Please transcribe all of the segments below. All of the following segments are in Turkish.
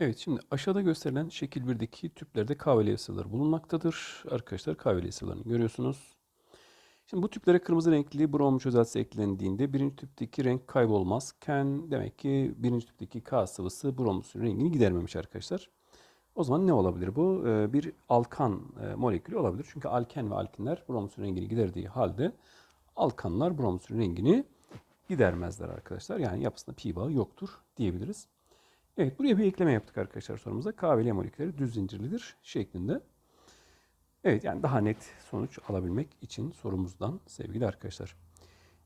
Evet, şimdi aşağıda gösterilen şekil 1'deki tüplerde kahveli sıvıları bulunmaktadır. Arkadaşlar kahveli sıvılarını görüyorsunuz. Şimdi bu tüplere kırmızı renkli brom çözeltisi eklendiğinde birinci tüpteki renk kaybolmazken demek ki birinci tüpteki K sıvısı brom suyun rengini gidermemiş arkadaşlar. O zaman ne olabilir bu? Ee, bir alkan e, molekülü olabilir. Çünkü alken ve alkinler brom suyun rengini giderdiği halde alkanlar brom suyun rengini gidermezler arkadaşlar. Yani yapısında pi bağı yoktur diyebiliriz. Evet buraya bir ekleme yaptık arkadaşlar sorumuzda. K ve L molekülleri düz zincirlidir şeklinde. Evet yani daha net sonuç alabilmek için sorumuzdan sevgili arkadaşlar.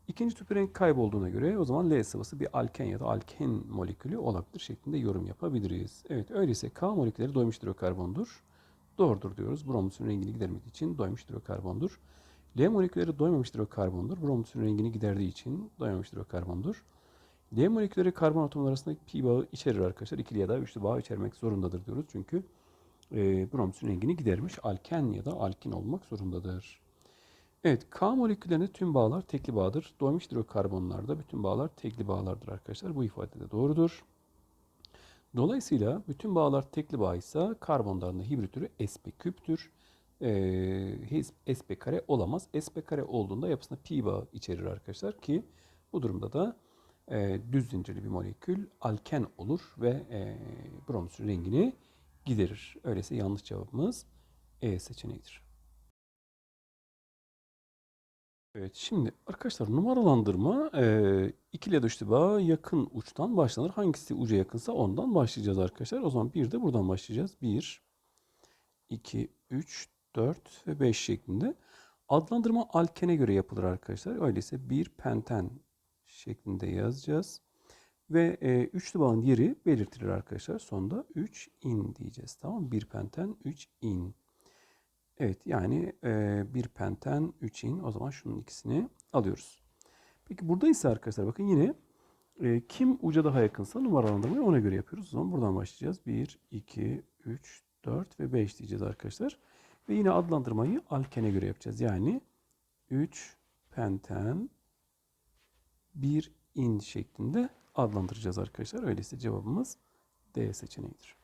İkinci tüp renk kaybolduğuna göre o zaman L sıvısı bir alken ya da alken molekülü olabilir şeklinde yorum yapabiliriz. Evet öyleyse K molekülleri doymuş hidrokarbondur. Doğrudur diyoruz. Bromusun rengini gidermediği için doymuş hidrokarbondur. L molekülleri doymamış hidrokarbondur. Bromusun rengini giderdiği için doymamış hidrokarbondur. L molekülleri karbon atomları arasında pi bağı içerir arkadaşlar. İkili ya da üçlü bağ içermek zorundadır diyoruz. Çünkü e, bromüsün rengini gidermiş. Alken ya da alkin olmak zorundadır. Evet, K moleküllerinde tüm bağlar tekli bağdır. Doymuş hidrokarbonlarda bütün bağlar tekli bağlardır arkadaşlar. Bu ifade de doğrudur. Dolayısıyla bütün bağlar tekli bağ ise karbonların da hibrit türü sp küptür. Ee, sp kare olamaz. sp kare olduğunda yapısında pi bağı içerir arkadaşlar ki bu durumda da e, düz zincirli bir molekül alken olur ve e, bromüsün rengini giderir. Öyleyse yanlış cevabımız E seçeneğidir. Evet şimdi arkadaşlar numaralandırma e, ikili ya da üçlü bağa yakın uçtan başlanır. Hangisi uca yakınsa ondan başlayacağız arkadaşlar. O zaman bir de buradan başlayacağız. 1, 2, 3, 4 ve 5 şeklinde. Adlandırma alkene göre yapılır arkadaşlar. Öyleyse bir penten şeklinde yazacağız. Ve e, üçlü bağın yeri belirtilir arkadaşlar. Sonda 3 in diyeceğiz. Tamam Bir penten 3 in. Evet yani e, bir penten 3 in. O zaman şunun ikisini alıyoruz. Peki burada ise arkadaşlar bakın yine e, kim uca daha yakınsa numaralandırmayı ona göre yapıyoruz. O zaman buradan başlayacağız. 1, 2, 3, 4 ve 5 diyeceğiz arkadaşlar. Ve yine adlandırmayı alkene göre yapacağız. Yani 3 penten 1 in şeklinde adlandıracağız arkadaşlar. Öyleyse cevabımız D seçeneğidir.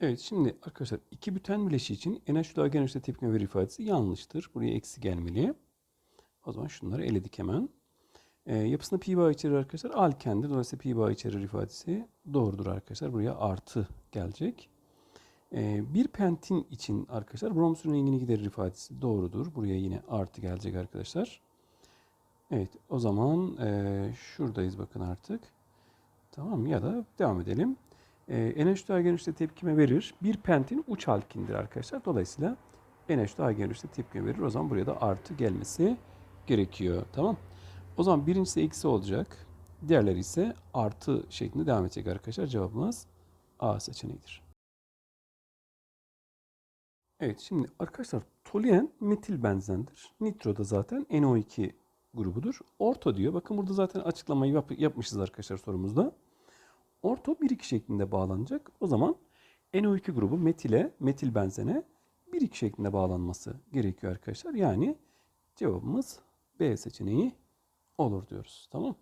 Evet şimdi arkadaşlar iki büten bileşiği için NH daha genişte tepkime verir ifadesi yanlıştır. Buraya eksi gelmeli. O zaman şunları eledik hemen. E, yapısında pi bağı içerir arkadaşlar. Alkendir. Dolayısıyla pi bağı içerir ifadesi doğrudur arkadaşlar. Buraya artı gelecek. E, bir pentin için arkadaşlar bromsün rengini giderir ifadesi doğrudur. Buraya yine artı gelecek arkadaşlar. Evet o zaman e, şuradayız bakın artık. Tamam ya da devam edelim. E, NH2 genişte tepkime verir. Bir pentin uç alkindir arkadaşlar. Dolayısıyla NH2 genişte tepkime verir. O zaman buraya da artı gelmesi gerekiyor. Tamam. O zaman birincisi eksi olacak. Diğerleri ise artı şeklinde devam edecek arkadaşlar. Cevabımız A seçeneğidir. Evet şimdi arkadaşlar toluen metil benzendir. Nitro da zaten NO2 grubudur. Orto diyor. Bakın burada zaten açıklamayı yap yapmışız arkadaşlar sorumuzda. Orto 1-2 şeklinde bağlanacak. O zaman NO2 grubu metile, metil benzene 1-2 şeklinde bağlanması gerekiyor arkadaşlar. Yani cevabımız B seçeneği olur diyoruz. Tamam